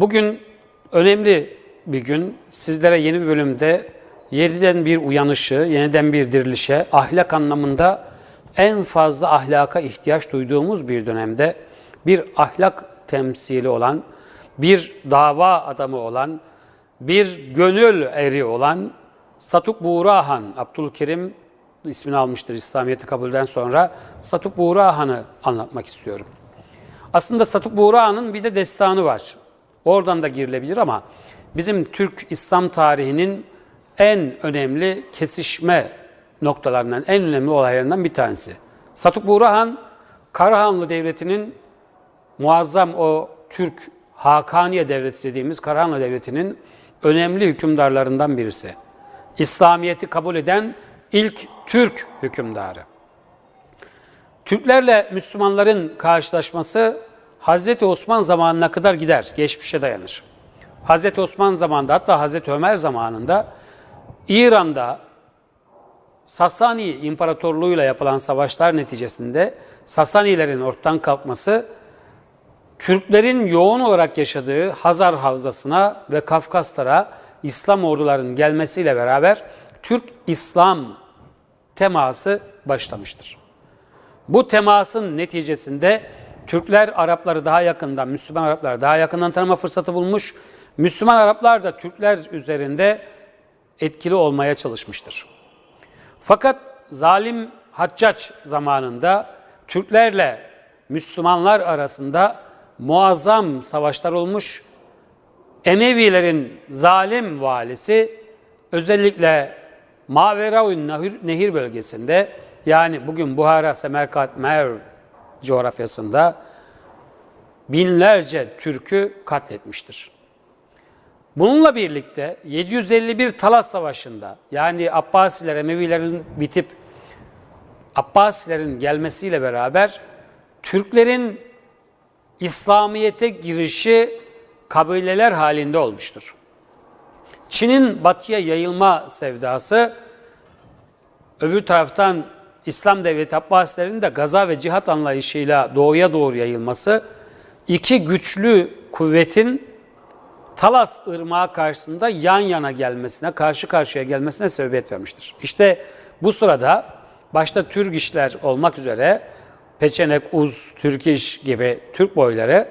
Bugün önemli bir gün. Sizlere yeni bir bölümde yeniden bir uyanışı, yeniden bir dirilişe, ahlak anlamında en fazla ahlaka ihtiyaç duyduğumuz bir dönemde bir ahlak temsili olan, bir dava adamı olan, bir gönül eri olan Satuk Buğrahan, Abdülkerim ismini almıştır İslamiyet'i kabulden sonra. Satuk Buğrahan'ı anlatmak istiyorum. Aslında Satuk Buğra'nın bir de destanı var. Oradan da girilebilir ama bizim Türk İslam tarihinin en önemli kesişme noktalarından, en önemli olaylarından bir tanesi. Satuk Buğrahan, Karahanlı Devleti'nin muazzam o Türk Hakaniye Devleti dediğimiz Karahanlı Devleti'nin önemli hükümdarlarından birisi. İslamiyet'i kabul eden ilk Türk hükümdarı. Türklerle Müslümanların karşılaşması Hazreti Osman zamanına kadar gider, geçmişe dayanır. Hazreti Osman zamanında hatta Hazreti Ömer zamanında İran'da Sasani İmparatorluğu'yla yapılan savaşlar neticesinde Sasanilerin ortadan kalkması Türklerin yoğun olarak yaşadığı Hazar Havzası'na ve Kafkaslara İslam ordularının gelmesiyle beraber Türk-İslam teması başlamıştır. Bu temasın neticesinde Türkler Arapları daha yakından, Müslüman Arapları daha yakından tanıma fırsatı bulmuş. Müslüman Araplar da Türkler üzerinde etkili olmaya çalışmıştır. Fakat zalim Haccac zamanında Türklerle Müslümanlar arasında muazzam savaşlar olmuş. Emevilerin zalim valisi özellikle Maveraun Nehir, bölgesinde yani bugün Buhara, Semerkant, Merv coğrafyasında binlerce Türk'ü katletmiştir. Bununla birlikte 751 Talas Savaşı'nda yani Abbasiler, Emevilerin bitip Abbasilerin gelmesiyle beraber Türklerin İslamiyet'e girişi kabileler halinde olmuştur. Çin'in batıya yayılma sevdası, öbür taraftan İslam Devleti Abbasilerin de gaza ve cihat anlayışıyla doğuya doğru yayılması, iki güçlü kuvvetin Talas Irmağı karşısında yan yana gelmesine, karşı karşıya gelmesine sebebiyet vermiştir. İşte bu sırada başta Türk işler olmak üzere Peçenek, Uz, Türk iş gibi Türk boyları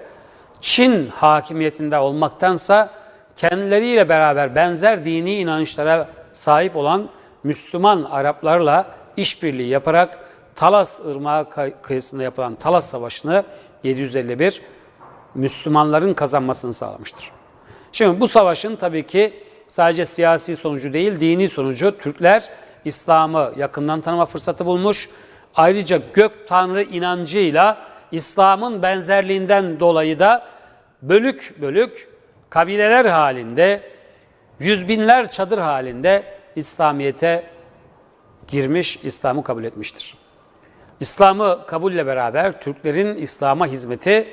Çin hakimiyetinde olmaktansa kendileriyle beraber benzer dini inanışlara sahip olan Müslüman Araplarla işbirliği yaparak Talas Irmağı kıyısında yapılan Talas Savaşı'nı 751 Müslümanların kazanmasını sağlamıştır. Şimdi bu savaşın tabii ki sadece siyasi sonucu değil, dini sonucu Türkler İslam'ı yakından tanıma fırsatı bulmuş. Ayrıca gök tanrı inancıyla İslam'ın benzerliğinden dolayı da bölük bölük kabileler halinde, yüz binler çadır halinde İslamiyet'e girmiş, İslam'ı kabul etmiştir. İslam'ı kabulle beraber Türklerin İslam'a hizmeti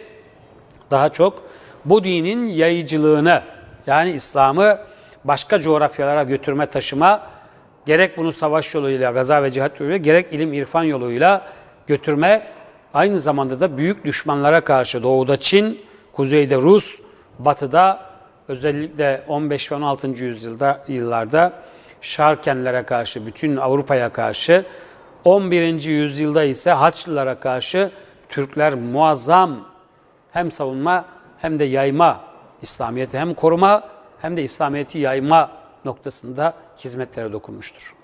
daha çok bu dinin yayıcılığını yani İslam'ı başka coğrafyalara götürme taşıma gerek bunu savaş yoluyla, gaza ve cihat yoluyla gerek ilim irfan yoluyla götürme aynı zamanda da büyük düşmanlara karşı doğuda Çin, kuzeyde Rus, batıda özellikle 15 ve 16. yüzyılda yıllarda Şarkenlere karşı, bütün Avrupa'ya karşı 11. yüzyılda ise Haçlılara karşı Türkler muazzam hem savunma hem de yayma İslamiyet'i hem koruma hem de İslamiyet'i yayma noktasında hizmetlere dokunmuştur.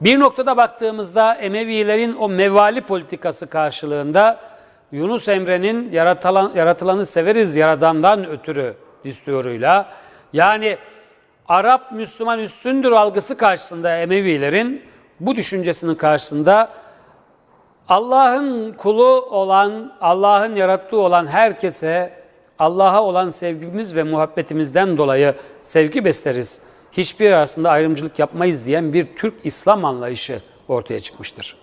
Bir noktada baktığımızda Emevilerin o mevali politikası karşılığında Yunus Emre'nin yaratılan, yaratılanı severiz yaradandan ötürü düsturuyla yani Arap Müslüman üstündür algısı karşısında Emevilerin bu düşüncesinin karşısında Allah'ın kulu olan, Allah'ın yarattığı olan herkese Allah'a olan sevgimiz ve muhabbetimizden dolayı sevgi besleriz. Hiçbir arasında ayrımcılık yapmayız diyen bir Türk İslam anlayışı ortaya çıkmıştır.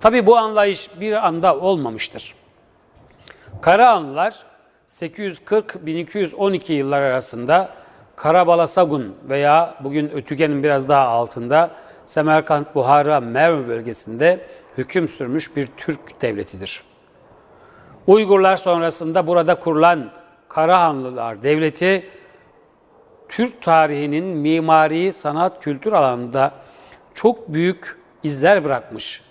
Tabi bu anlayış bir anda olmamıştır. Karahanlılar 840-1212 yıllar arasında Karabalasagun veya bugün Ötüken'in biraz daha altında Semerkant, Buhara, Merv bölgesinde hüküm sürmüş bir Türk devletidir. Uygurlar sonrasında burada kurulan Karahanlılar Devleti Türk tarihinin mimari, sanat, kültür alanında çok büyük izler bırakmış.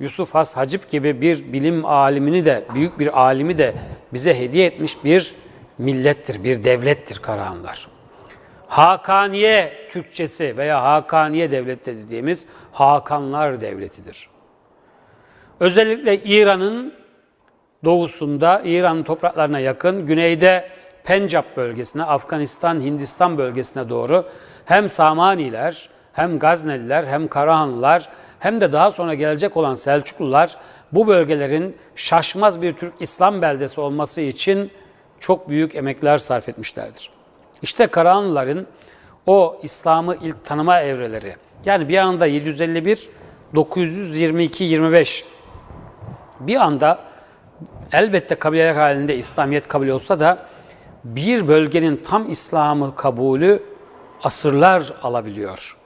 Yusuf Has Hacip gibi bir bilim alimini de, büyük bir alimi de bize hediye etmiş bir millettir, bir devlettir Karahanlılar. Hakaniye Türkçesi veya Hakaniye Devleti dediğimiz Hakanlar Devleti'dir. Özellikle İran'ın doğusunda, İran topraklarına yakın, güneyde Pencap bölgesine, Afganistan, Hindistan bölgesine doğru hem Samaniler, hem Gazneliler, hem Karahanlılar, hem de daha sonra gelecek olan Selçuklular bu bölgelerin şaşmaz bir Türk İslam beldesi olması için çok büyük emekler sarf etmişlerdir. İşte Karahanlıların o İslam'ı ilk tanıma evreleri, yani bir anda 751, 922, 25 bir anda elbette kabileler halinde İslamiyet kabul olsa da bir bölgenin tam İslam'ı kabulü asırlar alabiliyor.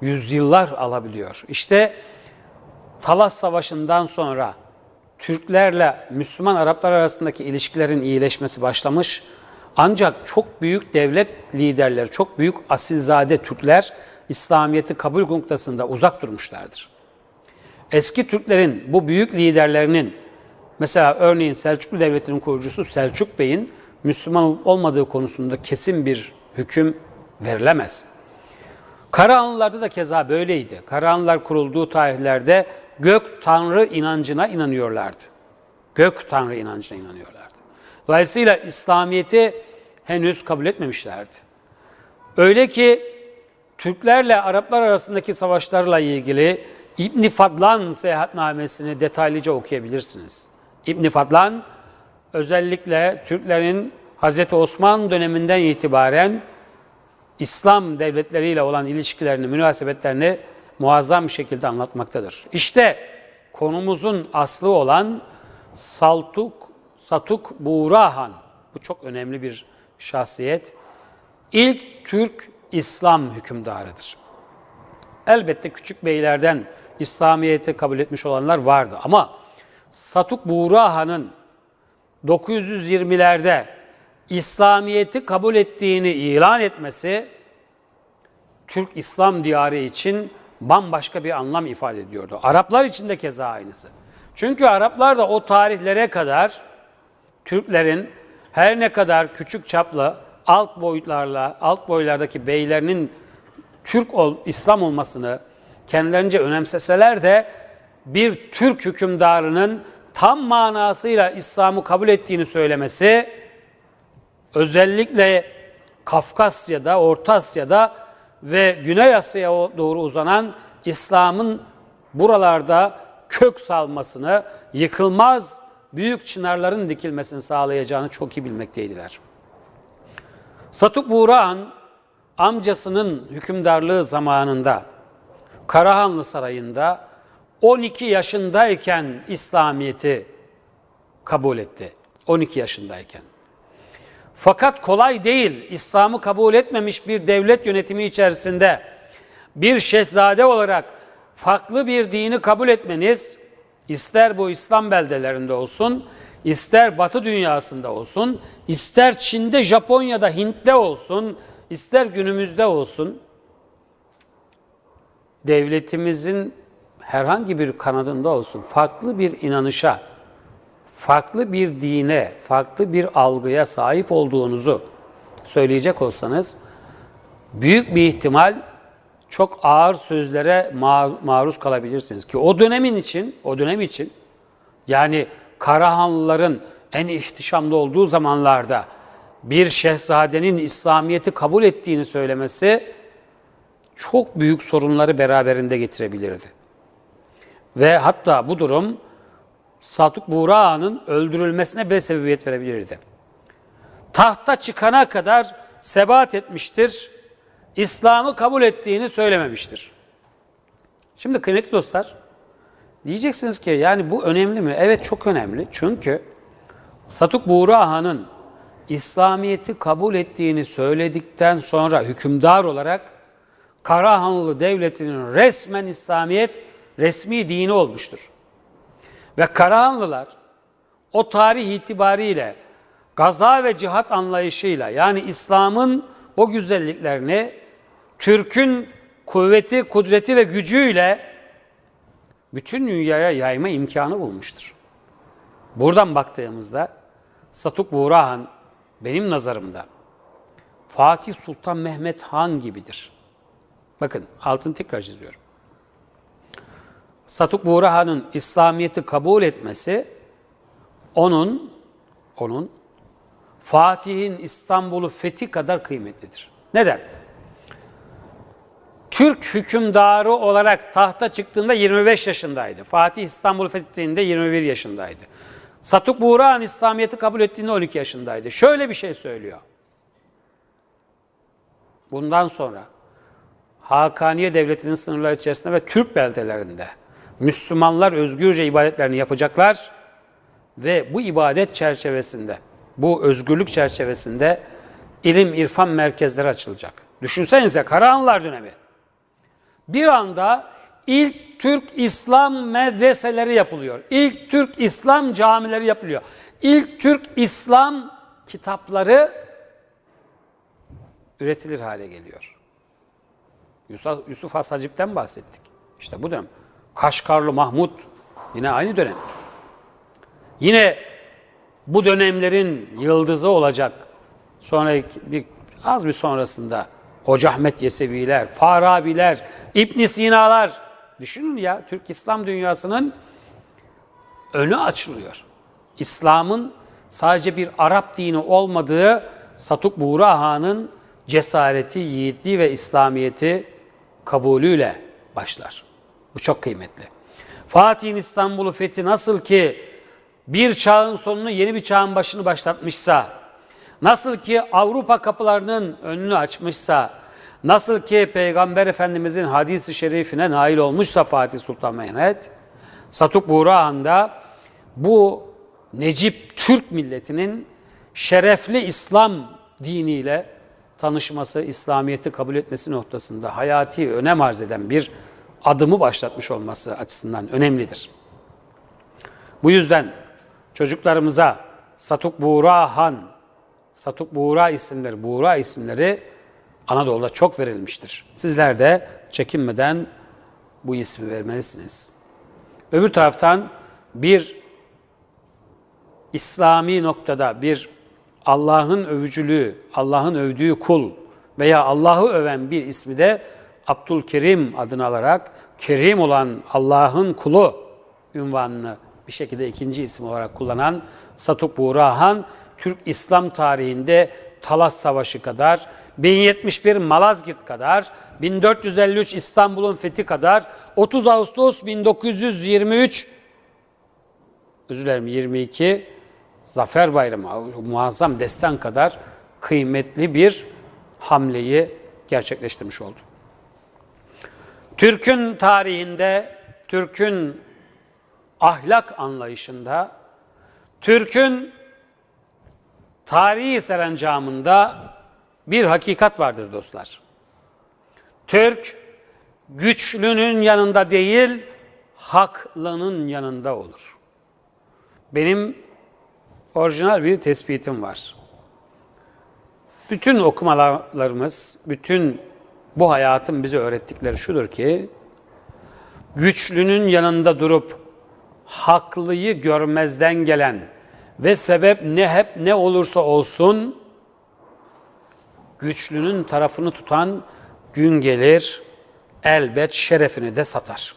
Yüzyıllar alabiliyor. İşte Talas Savaşı'ndan sonra Türklerle Müslüman Araplar arasındaki ilişkilerin iyileşmesi başlamış. Ancak çok büyük devlet liderleri, çok büyük asilzade Türkler İslamiyet'i kabul noktasında uzak durmuşlardır. Eski Türklerin bu büyük liderlerinin mesela örneğin Selçuklu Devleti'nin kurucusu Selçuk Bey'in Müslüman olmadığı konusunda kesin bir hüküm verilemez. Karahanlılarda da keza böyleydi. Karahanlılar kurulduğu tarihlerde gök tanrı inancına inanıyorlardı. Gök tanrı inancına inanıyorlardı. Dolayısıyla İslamiyet'i henüz kabul etmemişlerdi. Öyle ki Türklerle Araplar arasındaki savaşlarla ilgili İbn Fadlan seyahatnamesini detaylıca okuyabilirsiniz. İbn Fadlan özellikle Türklerin Hz. Osman döneminden itibaren İslam devletleriyle olan ilişkilerini, münasebetlerini muazzam bir şekilde anlatmaktadır. İşte konumuzun aslı olan Saltuk, Satuk Buğrahan, bu çok önemli bir şahsiyet. İlk Türk İslam hükümdarıdır. Elbette küçük beylerden İslamiyet'i kabul etmiş olanlar vardı ama Satuk Buğrahan'ın 920'lerde İslamiyet'i kabul ettiğini ilan etmesi Türk İslam diyarı için bambaşka bir anlam ifade ediyordu. Araplar için de keza aynısı. Çünkü Araplar da o tarihlere kadar Türklerin her ne kadar küçük çaplı alt boyutlarla, alt boylardaki beylerinin Türk ol, İslam olmasını kendilerince önemseseler de bir Türk hükümdarının tam manasıyla İslam'ı kabul ettiğini söylemesi özellikle Kafkasya'da, Orta Asya'da ve Güney Asya'ya doğru uzanan İslam'ın buralarda kök salmasını, yıkılmaz büyük çınarların dikilmesini sağlayacağını çok iyi bilmekteydiler. Satuk Buğrahan amcasının hükümdarlığı zamanında Karahanlı Sarayı'nda 12 yaşındayken İslamiyet'i kabul etti. 12 yaşındayken. Fakat kolay değil. İslam'ı kabul etmemiş bir devlet yönetimi içerisinde bir şehzade olarak farklı bir dini kabul etmeniz ister bu İslam beldelerinde olsun, ister Batı dünyasında olsun, ister Çin'de, Japonya'da, Hint'te olsun, ister günümüzde olsun devletimizin herhangi bir kanadında olsun farklı bir inanışa, farklı bir dine, farklı bir algıya sahip olduğunuzu söyleyecek olsanız büyük bir ihtimal çok ağır sözlere maruz kalabilirsiniz ki o dönemin için, o dönem için yani Karahanlıların en ihtişamlı olduğu zamanlarda bir şehzadenin İslamiyet'i kabul ettiğini söylemesi çok büyük sorunları beraberinde getirebilirdi. Ve hatta bu durum Satuk Buğra'nın öldürülmesine bile sebebiyet verebilirdi. Tahta çıkana kadar sebat etmiştir, İslam'ı kabul ettiğini söylememiştir. Şimdi kıymetli dostlar, diyeceksiniz ki yani bu önemli mi? Evet çok önemli. Çünkü Satuk Buğra'nın İslamiyet'i kabul ettiğini söyledikten sonra hükümdar olarak Karahanlı Devleti'nin resmen İslamiyet resmi dini olmuştur. Ve Karahanlılar o tarih itibariyle gaza ve cihat anlayışıyla yani İslam'ın o güzelliklerini Türk'ün kuvveti, kudreti ve gücüyle bütün dünyaya yayma imkanı bulmuştur. Buradan baktığımızda Satuk Buğrahan benim nazarımda Fatih Sultan Mehmet Han gibidir. Bakın altını tekrar çiziyorum. Satuk Buğrahan'ın İslamiyet'i kabul etmesi onun onun Fatih'in İstanbul'u fethi kadar kıymetlidir. Neden? Türk hükümdarı olarak tahta çıktığında 25 yaşındaydı. Fatih İstanbul'u fethettiğinde 21 yaşındaydı. Satuk Buğrahan İslamiyet'i kabul ettiğinde 12 yaşındaydı. Şöyle bir şey söylüyor. Bundan sonra Hakaniye Devleti'nin sınırları içerisinde ve Türk beldelerinde Müslümanlar özgürce ibadetlerini yapacaklar ve bu ibadet çerçevesinde, bu özgürlük çerçevesinde ilim irfan merkezleri açılacak. Düşünsenize Karahanlılar dönemi. Bir anda ilk Türk İslam medreseleri yapılıyor. İlk Türk İslam camileri yapılıyor. İlk Türk İslam kitapları üretilir hale geliyor. Yusuf, Yusuf Has Hacip'ten bahsettik. İşte bu dönem. Kaşgarlı Mahmut yine aynı dönem. Yine bu dönemlerin yıldızı olacak sonraki bir az bir sonrasında Hoca Ahmet Yeseviler, Farabiler, İbn Sina'lar düşünün ya Türk İslam dünyasının önü açılıyor. İslam'ın sadece bir Arap dini olmadığı Satuk Buğra Han'ın cesareti, yiğitliği ve İslamiyeti kabulüyle başlar. Bu çok kıymetli. Fatih'in İstanbul'u fethi nasıl ki bir çağın sonunu yeni bir çağın başını başlatmışsa, nasıl ki Avrupa kapılarının önünü açmışsa, nasıl ki Peygamber Efendimizin hadisi şerifine nail olmuşsa Fatih Sultan Mehmet, Satuk Buğrahan'da bu Necip Türk milletinin şerefli İslam diniyle tanışması, İslamiyet'i kabul etmesi noktasında hayati önem arz eden bir adımı başlatmış olması açısından önemlidir. Bu yüzden çocuklarımıza Satuk Buğra Han, Satuk Buğra isimleri, Buğra isimleri Anadolu'da çok verilmiştir. Sizler de çekinmeden bu ismi vermelisiniz. Öbür taraftan bir İslami noktada bir Allah'ın övücülüğü, Allah'ın övdüğü kul veya Allah'ı öven bir ismi de Abdülkerim adını alarak Kerim olan Allah'ın kulu ünvanını bir şekilde ikinci isim olarak kullanan Satuk Buğrahan, Türk İslam tarihinde Talas Savaşı kadar, 1071 Malazgirt kadar, 1453 İstanbul'un fethi kadar, 30 Ağustos 1923 özür dilerim 22 Zafer Bayramı muazzam destan kadar kıymetli bir hamleyi gerçekleştirmiş oldu. Türk'ün tarihinde, Türk'ün ahlak anlayışında, Türk'ün tarihi serencamında bir hakikat vardır dostlar. Türk güçlünün yanında değil, haklının yanında olur. Benim orijinal bir tespitim var. Bütün okumalarımız, bütün bu hayatın bize öğrettikleri şudur ki, güçlünün yanında durup haklıyı görmezden gelen ve sebep ne hep ne olursa olsun güçlünün tarafını tutan gün gelir elbet şerefini de satar.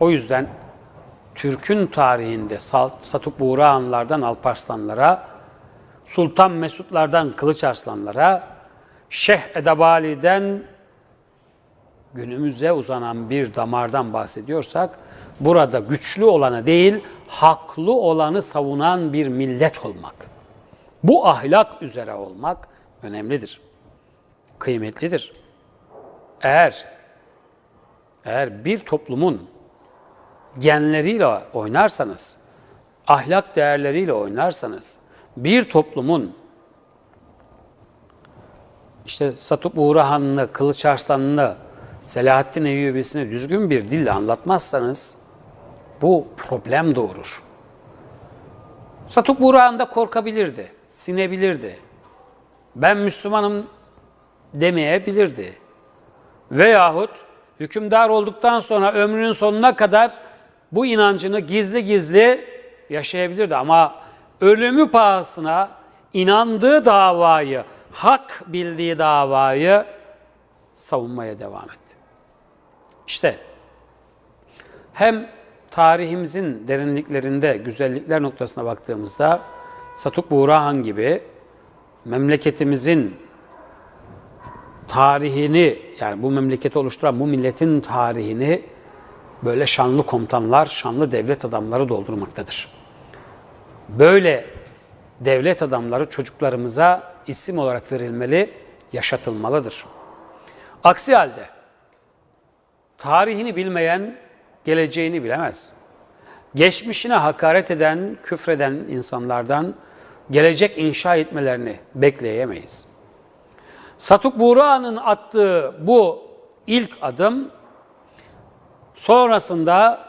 O yüzden Türk'ün tarihinde Satuk Buğrahanlardan Alparslanlara, Sultan Mesutlardan Kılıç Arslanlara, Şeyh Edebali'den günümüze uzanan bir damardan bahsediyorsak, burada güçlü olanı değil, haklı olanı savunan bir millet olmak. Bu ahlak üzere olmak önemlidir. Kıymetlidir. Eğer eğer bir toplumun genleriyle oynarsanız, ahlak değerleriyle oynarsanız, bir toplumun işte Satuk Uğrahan'ını, Kılıç Arslan'ını, Selahaddin Eyyubi'sini düzgün bir dille anlatmazsanız bu problem doğurur. Satuk Burak'ında korkabilirdi, sinebilirdi. Ben Müslümanım demeyebilirdi. Veyahut hükümdar olduktan sonra ömrünün sonuna kadar bu inancını gizli gizli yaşayabilirdi. Ama ölümü pahasına inandığı davayı, hak bildiği davayı savunmaya devam etti. İşte hem tarihimizin derinliklerinde, güzellikler noktasına baktığımızda Satuk Buğrahan gibi memleketimizin tarihini yani bu memleketi oluşturan bu milletin tarihini böyle şanlı komutanlar, şanlı devlet adamları doldurmaktadır. Böyle devlet adamları çocuklarımıza isim olarak verilmeli, yaşatılmalıdır. Aksi halde tarihini bilmeyen geleceğini bilemez. Geçmişine hakaret eden, küfreden insanlardan gelecek inşa etmelerini bekleyemeyiz. Satuk Buğra'nın attığı bu ilk adım sonrasında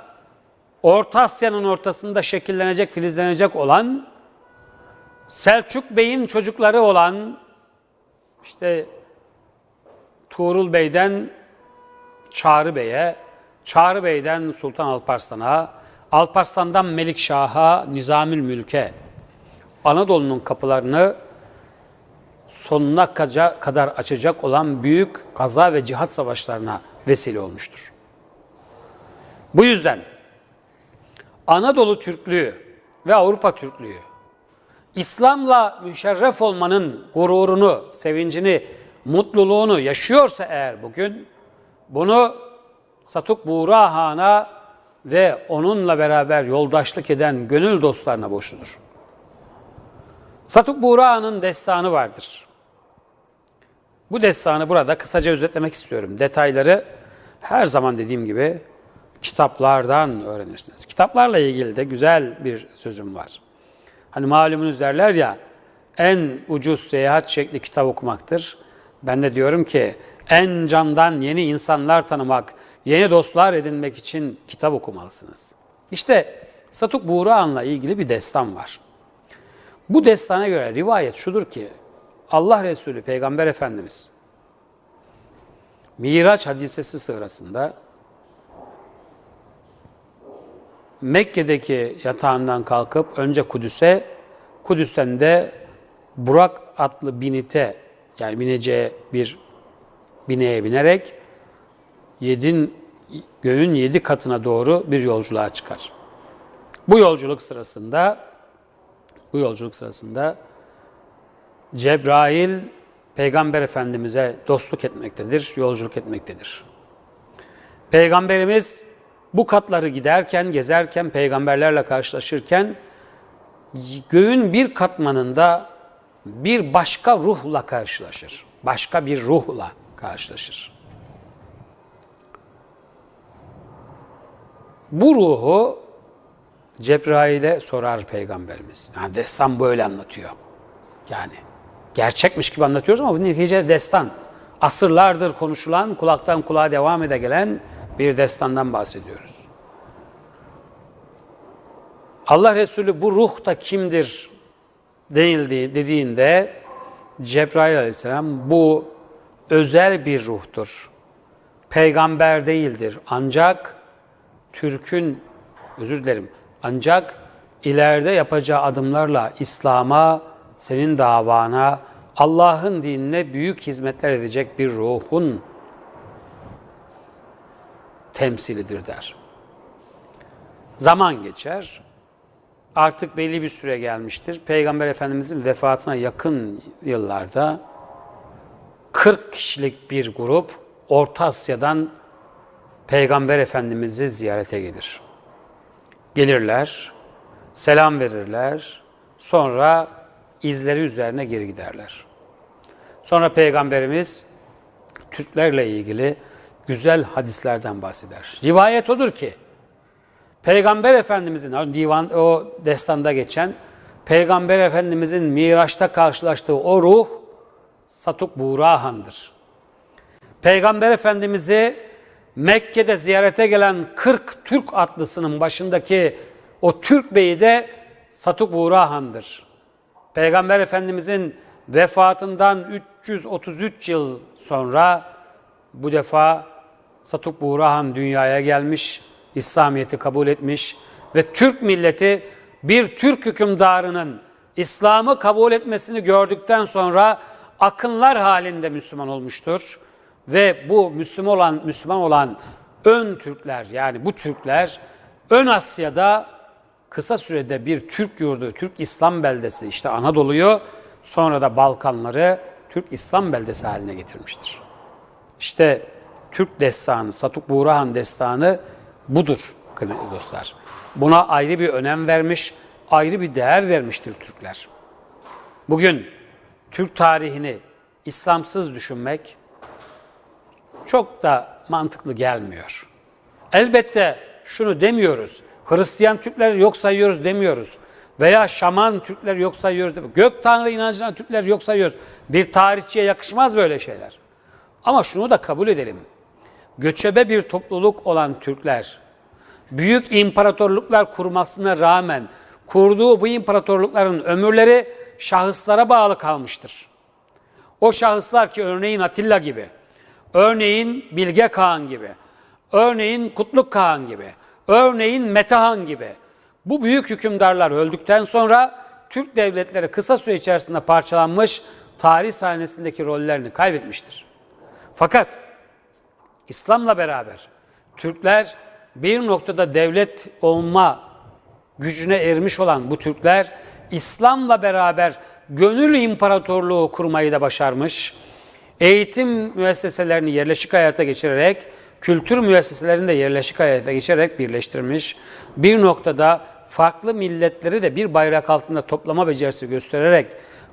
Orta Asya'nın ortasında şekillenecek, filizlenecek olan Selçuk Bey'in çocukları olan işte Tuğrul Bey'den Çağrı Bey'e, Çağrı Bey'den Sultan Alparslan'a, Alparslan'dan Melikşah'a, Nizamül Mülk'e Anadolu'nun kapılarını sonuna kadar açacak olan büyük kaza ve cihat savaşlarına vesile olmuştur. Bu yüzden Anadolu Türklüğü ve Avrupa Türklüğü İslam'la müşerref olmanın gururunu, sevincini, mutluluğunu yaşıyorsa eğer bugün bunu Satuk Buğra Han'a ve onunla beraber yoldaşlık eden gönül dostlarına borçludur. Satuk Buğra Han'ın destanı vardır. Bu destanı burada kısaca özetlemek istiyorum. Detayları her zaman dediğim gibi kitaplardan öğrenirsiniz. Kitaplarla ilgili de güzel bir sözüm var. Hani malumunuz derler ya en ucuz seyahat şekli kitap okumaktır. Ben de diyorum ki en candan yeni insanlar tanımak, yeni dostlar edinmek için kitap okumalısınız. İşte Satuk Buğraan'la ilgili bir destan var. Bu destana göre rivayet şudur ki Allah Resulü Peygamber Efendimiz Miraç hadisesi sırasında Mekke'deki yatağından kalkıp önce Kudüs'e, Kudüs'ten de Burak adlı binite yani bineceği bir bineğe binerek yedin göğün yedi katına doğru bir yolculuğa çıkar. Bu yolculuk sırasında bu yolculuk sırasında Cebrail Peygamber Efendimiz'e dostluk etmektedir, yolculuk etmektedir. Peygamberimiz bu katları giderken, gezerken, peygamberlerle karşılaşırken göğün bir katmanında bir başka ruhla karşılaşır. Başka bir ruhla karşılaşır. Bu ruhu Cebrail'e sorar peygamberimiz. Yani destan böyle anlatıyor. Yani gerçekmiş gibi anlatıyoruz ama bu neticede destan. Asırlardır konuşulan, kulaktan kulağa devam ede gelen bir destandan bahsediyoruz. Allah Resulü bu ruh da kimdir denildi dediğinde Cebrail aleyhisselam bu özel bir ruhtur. Peygamber değildir. Ancak Türk'ün, özür dilerim, ancak ileride yapacağı adımlarla İslam'a, senin davana, Allah'ın dinine büyük hizmetler edecek bir ruhun temsilidir der. Zaman geçer. Artık belli bir süre gelmiştir. Peygamber Efendimizin vefatına yakın yıllarda 40 kişilik bir grup Orta Asya'dan Peygamber Efendimiz'i ziyarete gelir. Gelirler, selam verirler, sonra izleri üzerine geri giderler. Sonra Peygamberimiz Türklerle ilgili güzel hadislerden bahseder. Rivayet odur ki Peygamber Efendimizin divan o destanda geçen Peygamber Efendimizin Miraç'ta karşılaştığı o ruh Satuk Burahan'dır. Peygamber Efendimiz'i Mekke'de ziyarete gelen 40 Türk atlısının başındaki o Türk beyi de Satuk Buğra Han'dır. Peygamber Efendimizin vefatından 333 yıl sonra bu defa Satuk Buğra Han dünyaya gelmiş, İslamiyet'i kabul etmiş ve Türk milleti bir Türk hükümdarının İslam'ı kabul etmesini gördükten sonra akınlar halinde Müslüman olmuştur. Ve bu Müslüman olan Müslüman olan ön Türkler yani bu Türkler ön Asya'da kısa sürede bir Türk yurdu, Türk İslam beldesi işte Anadolu'yu sonra da Balkanları Türk İslam beldesi haline getirmiştir. İşte Türk destanı, Satuk Buğrahan destanı budur kıymetli dostlar. Buna ayrı bir önem vermiş, ayrı bir değer vermiştir Türkler. Bugün Türk tarihini İslamsız düşünmek çok da mantıklı gelmiyor. Elbette şunu demiyoruz. Hristiyan Türkler yok sayıyoruz demiyoruz. Veya şaman Türkler yok sayıyoruz demiyoruz. Gök Tanrı inancına Türkler yok sayıyoruz. Bir tarihçiye yakışmaz böyle şeyler. Ama şunu da kabul edelim. Göçebe bir topluluk olan Türkler, büyük imparatorluklar kurmasına rağmen kurduğu bu imparatorlukların ömürleri şahıslara bağlı kalmıştır. O şahıslar ki örneğin Atilla gibi, örneğin Bilge Kağan gibi, örneğin Kutluk Kağan gibi, örneğin Metehan gibi bu büyük hükümdarlar öldükten sonra Türk devletleri kısa süre içerisinde parçalanmış, tarih sahnesindeki rollerini kaybetmiştir. Fakat İslam'la beraber Türkler bir noktada devlet olma gücüne ermiş olan bu Türkler İslam'la beraber gönül imparatorluğu kurmayı da başarmış. Eğitim müesseselerini yerleşik hayata geçirerek, kültür müesseselerini de yerleşik hayata geçirerek birleştirmiş. Bir noktada farklı milletleri de bir bayrak altında toplama becerisi göstererek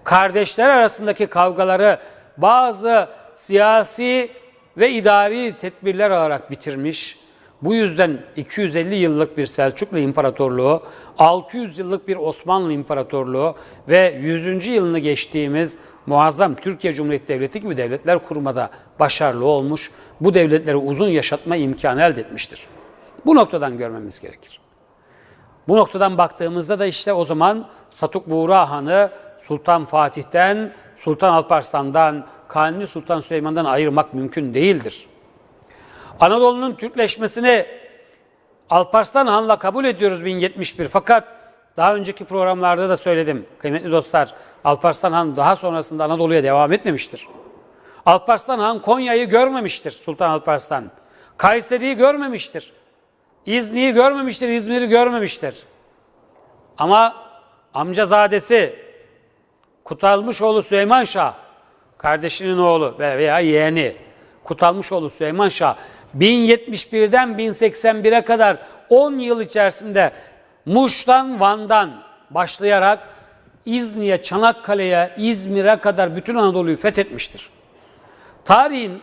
kardeşler arasındaki kavgaları bazı siyasi ve idari tedbirler alarak bitirmiş. Bu yüzden 250 yıllık bir Selçuklu İmparatorluğu, 600 yıllık bir Osmanlı İmparatorluğu ve 100. yılını geçtiğimiz muazzam Türkiye Cumhuriyeti Devleti gibi devletler kurmada başarılı olmuş. Bu devletleri uzun yaşatma imkanı elde etmiştir. Bu noktadan görmemiz gerekir. Bu noktadan baktığımızda da işte o zaman Satuk Buğra Han'ı Sultan Fatih'ten, Sultan Alparslan'dan, Kanuni Sultan Süleyman'dan ayırmak mümkün değildir. Anadolu'nun Türkleşmesini Alparslan Han'la kabul ediyoruz 1071 fakat daha önceki programlarda da söyledim kıymetli dostlar Alparslan Han daha sonrasında Anadolu'ya devam etmemiştir. Alparslan Han Konya'yı görmemiştir Sultan Alparslan. Kayseri'yi görmemiştir. İzni'yi görmemiştir, İzmir'i görmemiştir. Ama amcazadesi Kutalmışoğlu Süleyman Şah, kardeşinin oğlu veya yeğeni Kutalmışoğlu Süleyman Şah 1071'den 1081'e kadar 10 yıl içerisinde Muş'tan Van'dan başlayarak İzni'ye, Çanakkale'ye, İzmir'e kadar bütün Anadolu'yu fethetmiştir. Tarihin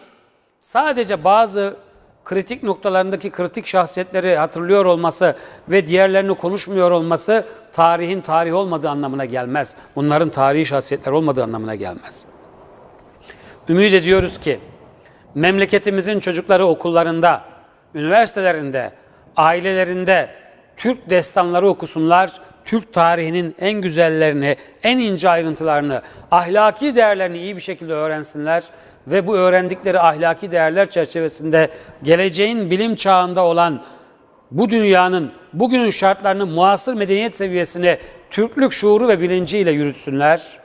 sadece bazı kritik noktalarındaki kritik şahsiyetleri hatırlıyor olması ve diğerlerini konuşmuyor olması tarihin tarih olmadığı anlamına gelmez. Bunların tarihi şahsiyetler olmadığı anlamına gelmez. Ümit ediyoruz ki memleketimizin çocukları okullarında, üniversitelerinde, ailelerinde Türk destanları okusunlar, Türk tarihinin en güzellerini, en ince ayrıntılarını, ahlaki değerlerini iyi bir şekilde öğrensinler ve bu öğrendikleri ahlaki değerler çerçevesinde geleceğin bilim çağında olan bu dünyanın bugünün şartlarını muasır medeniyet seviyesine Türklük şuuru ve bilinciyle yürütsünler.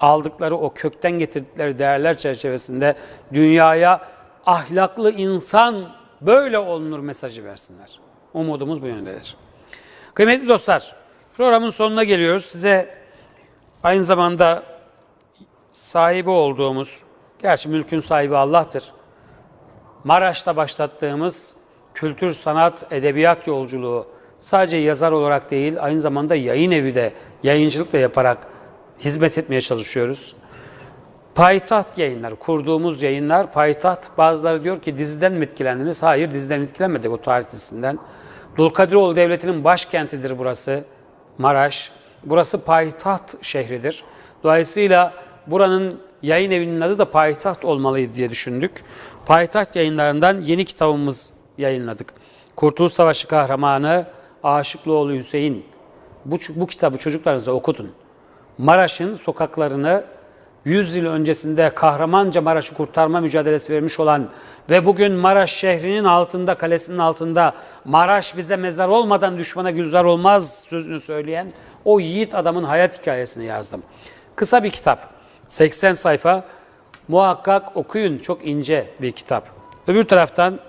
Aldıkları o kökten getirdikleri değerler çerçevesinde dünyaya ahlaklı insan böyle olunur mesajı versinler. Umudumuz bu yöndedir. Kıymetli dostlar, programın sonuna geliyoruz. Size aynı zamanda sahibi olduğumuz, gerçi mülkün sahibi Allah'tır. Maraş'ta başlattığımız kültür, sanat, edebiyat yolculuğu sadece yazar olarak değil, aynı zamanda yayın evi de yayıncılık da yaparak hizmet etmeye çalışıyoruz. Payitaht yayınları, kurduğumuz yayınlar, payitaht bazıları diyor ki diziden mi etkilendiniz? Hayır diziden etkilenmedik o tarih dizisinden. Dulkadiroğlu Devleti'nin başkentidir burası, Maraş. Burası payitaht şehridir. Dolayısıyla buranın yayın evinin adı da payitaht olmalıydı diye düşündük. Payitaht yayınlarından yeni kitabımız yayınladık. Kurtuluş Savaşı kahramanı Aşıklıoğlu Hüseyin bu, bu kitabı çocuklarınıza okutun. Maraş'ın sokaklarını 100 yıl öncesinde kahramanca Maraş'ı kurtarma mücadelesi vermiş olan ve bugün Maraş şehrinin altında, kalesinin altında Maraş bize mezar olmadan düşmana gülzar olmaz sözünü söyleyen o yiğit adamın hayat hikayesini yazdım. Kısa bir kitap. 80 sayfa. Muhakkak okuyun. Çok ince bir kitap. Öbür taraftan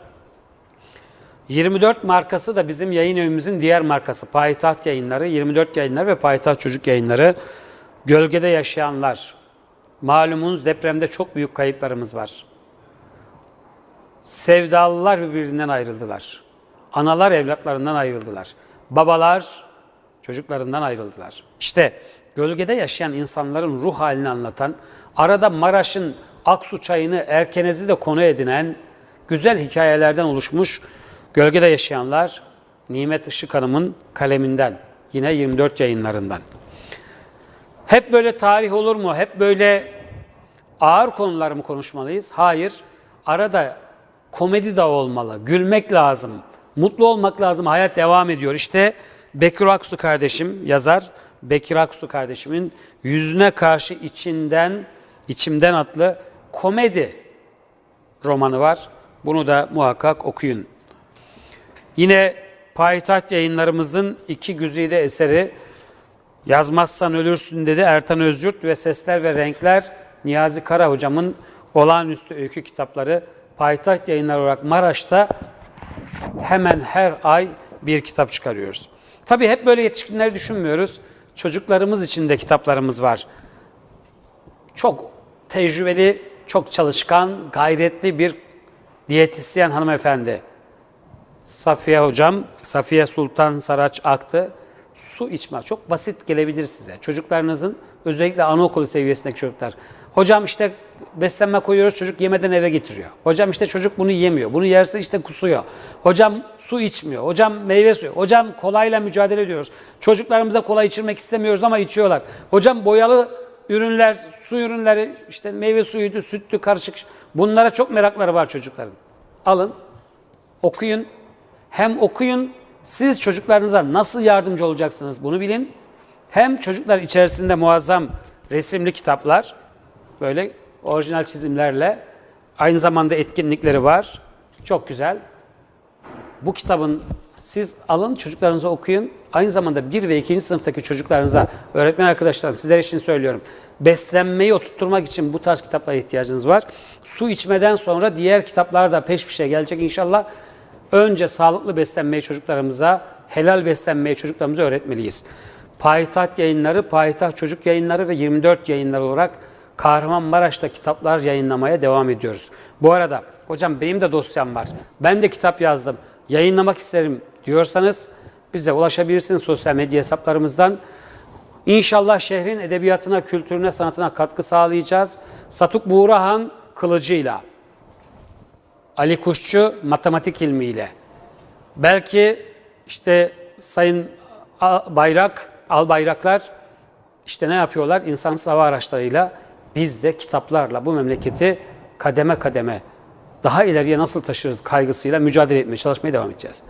24 markası da bizim yayın evimizin diğer markası. Payitaht yayınları, 24 yayınları ve Payitaht çocuk yayınları. Gölgede yaşayanlar. Malumunuz depremde çok büyük kayıplarımız var. Sevdalılar birbirinden ayrıldılar. Analar evlatlarından ayrıldılar. Babalar çocuklarından ayrıldılar. İşte gölgede yaşayan insanların ruh halini anlatan, arada Maraş'ın Aksu çayını, Erkenez'i de konu edinen güzel hikayelerden oluşmuş Gölgede Yaşayanlar Nimet Işık Hanım'ın kaleminden, yine 24 yayınlarından. Hep böyle tarih olur mu? Hep böyle ağır konular mı konuşmalıyız? Hayır. Arada komedi de olmalı. Gülmek lazım. Mutlu olmak lazım. Hayat devam ediyor. İşte Bekir Aksu kardeşim yazar. Bekir Aksu kardeşimin yüzüne karşı içinden içimden adlı komedi romanı var. Bunu da muhakkak okuyun. Yine Payitaht yayınlarımızın iki güzide eseri Yazmazsan Ölürsün dedi Ertan Özgürt ve Sesler ve Renkler Niyazi Kara hocamın olağanüstü öykü kitapları Payitaht yayınları olarak Maraş'ta hemen her ay bir kitap çıkarıyoruz. Tabii hep böyle yetişkinleri düşünmüyoruz. Çocuklarımız için de kitaplarımız var. Çok tecrübeli, çok çalışkan, gayretli bir diyetisyen hanımefendi. Safiye hocam, Safiye Sultan Saraç Aktı. Su içme çok basit gelebilir size. Çocuklarınızın özellikle anaokulu seviyesindeki çocuklar. Hocam işte beslenme koyuyoruz çocuk yemeden eve getiriyor. Hocam işte çocuk bunu yemiyor. Bunu yerse işte kusuyor. Hocam su içmiyor. Hocam meyve suyu. Hocam kolayla mücadele ediyoruz. Çocuklarımıza kola içirmek istemiyoruz ama içiyorlar. Hocam boyalı ürünler, su ürünleri işte meyve suyuydu, sütlü karışık. Bunlara çok merakları var çocukların. Alın, okuyun. Hem okuyun, siz çocuklarınıza nasıl yardımcı olacaksınız bunu bilin. Hem çocuklar içerisinde muazzam resimli kitaplar, böyle orijinal çizimlerle, aynı zamanda etkinlikleri var. Çok güzel. Bu kitabın siz alın çocuklarınıza okuyun. Aynı zamanda 1 ve 2. sınıftaki çocuklarınıza, öğretmen arkadaşlarım sizler için söylüyorum. Beslenmeyi oturtturmak için bu tarz kitaplara ihtiyacınız var. Su içmeden sonra diğer kitaplar da peş peşe gelecek inşallah. Önce sağlıklı beslenmeyi çocuklarımıza, helal beslenmeyi çocuklarımıza öğretmeliyiz. Payitaht yayınları, Payitaht çocuk yayınları ve 24 yayınları olarak Kahramanmaraş'ta kitaplar yayınlamaya devam ediyoruz. Bu arada hocam benim de dosyam var. Ben de kitap yazdım. Yayınlamak isterim diyorsanız bize ulaşabilirsiniz sosyal medya hesaplarımızdan. İnşallah şehrin edebiyatına, kültürüne, sanatına katkı sağlayacağız. Satuk Buğrahan kılıcıyla. Ali Kuşçu matematik ilmiyle. Belki işte Sayın Bayrak, Al Bayraklar işte ne yapıyorlar? İnsansız hava araçlarıyla biz de kitaplarla bu memleketi kademe kademe daha ileriye nasıl taşırız kaygısıyla mücadele etmeye çalışmaya devam edeceğiz.